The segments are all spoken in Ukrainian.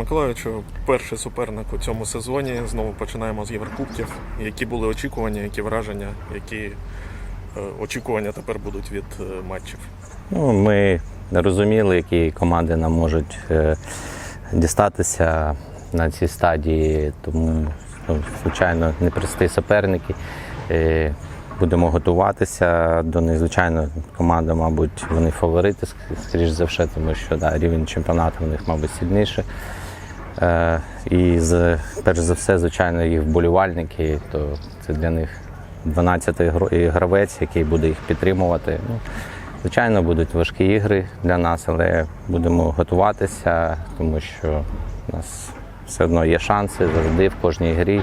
Миколайовичу, перший суперник у цьому сезоні. Знову починаємо з Єврокубків. Які були очікування, які враження, які е, очікування тепер будуть від е, матчів? Ну, ми розуміли, які команди нам можуть е, дістатися на цій стадії, тому, ну, звичайно, непрості суперники. Будемо готуватися до них. Звичайно, команда, мабуть, вони фаворити, скоріш за все, тому що да, рівень чемпіонату у них, мабуть, сильніший. Е, І перш за все, звичайно, їх вболівальники, то це для них 12-й гравець, який буде їх підтримувати. Ну, звичайно, будуть важкі ігри для нас, але будемо готуватися, тому що у нас все одно є шанси завжди в кожній грі.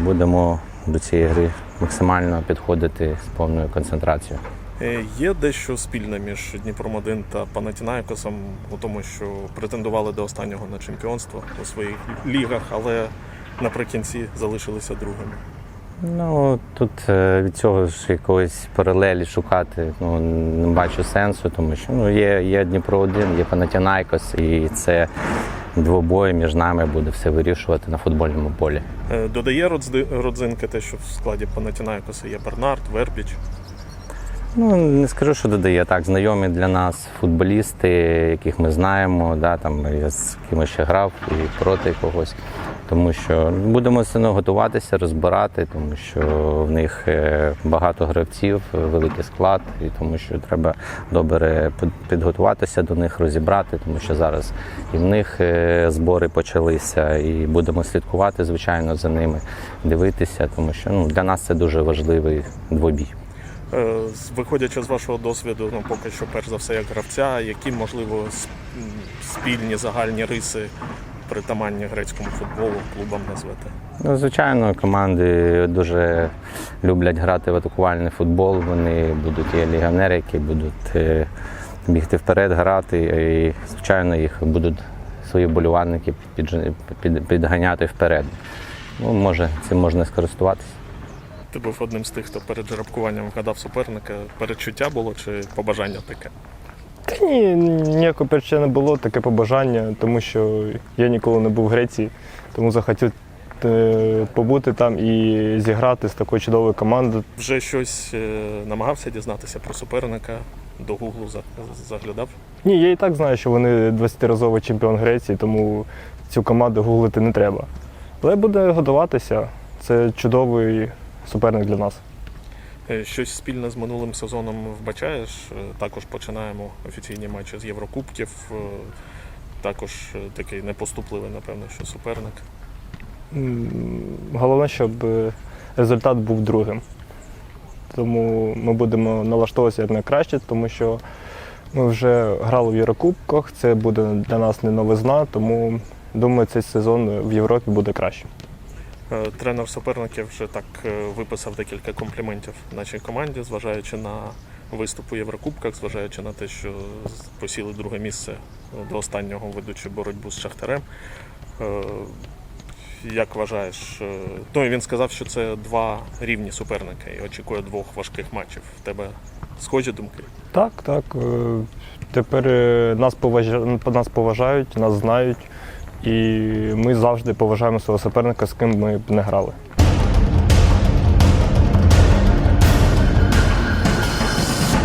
Будемо до цієї гри максимально підходити з повною концентрацією. Е, Є дещо спільне між Дніпром 1 та Панатінаїкосом у тому, що претендували до останнього на чемпіонство у своїх лігах, але наприкінці залишилися другими. Ну тут е, від цього ж якоїсь паралелі шукати ну, не бачу сенсу, тому що ну, є, є Дніпро 1 є Панатінайкос, і це двобой між нами буде все вирішувати на футбольному полі. Е, Додає родзинки те, що в складі Панатінаїкоса є Бернард, Вербіч. Ну не скажу, що додає так. Знайомі для нас футболісти, яких ми знаємо, да, там я з кимось ще грав і проти когось. Тому що будемо все одно готуватися, розбирати, тому що в них е, багато гравців, великий склад, і тому що треба добре під- підготуватися до них, розібрати, тому що зараз і в них е, збори почалися, і будемо слідкувати, звичайно, за ними, дивитися, тому що ну, для нас це дуже важливий двобій. Е, Виходячи з вашого досвіду, ну поки що, перш за все, як гравця, які можливо спільні загальні риси притаманні грецькому футболу клубам назвете? Ну, звичайно, команди дуже люблять грати в атакувальний футбол. Вони будуть є легіонери, які будуть е, бігти вперед, грати. І, звичайно, їх будуть свої болівальники підганяти вперед. Ну, може, цим можна скористуватися. Ти був одним з тих, хто перед жеребкуванням вгадав суперника. Передчуття було чи побажання таке? Та ні, ніякого перечуття не було, таке побажання, тому що я ніколи не був в Греції, тому захотів е, побути там і зіграти з такою чудовою командою. Вже щось е, намагався дізнатися про суперника, до гуглу заглядав. Ні, я і так знаю, що вони 20-разовий чемпіон Греції, тому цю команду гуглити не треба. Але буде готуватися. Це чудовий суперник для нас. Е, Щось спільне з минулим сезоном вбачаєш. Е, Також починаємо офіційні матчі з Єврокубків. Е, Також такий непоступливий, напевно, що суперник. Головне, щоб результат був другим. Тому ми будемо налаштовуватися як найкраще, тому що ми вже грали в Єврокубках, це буде для нас не новизна, тому думаю, цей сезон в Європі буде краще. Е, Тренер суперників вже так е, виписав декілька компліментів нашій команді, зважаючи на виступ у Єврокубках, зважаючи на те, що посіли друге місце до останнього ведучи боротьбу з Шахтарем. Е, Як вважаєш? Ну і він сказав, що це два рівні суперника і очікує двох важких матчів. В тебе схожі думки? Так, так. Тепер нас, поважа... нас поважають, нас знають, і ми завжди поважаємо свого суперника, з ким ми б не грали.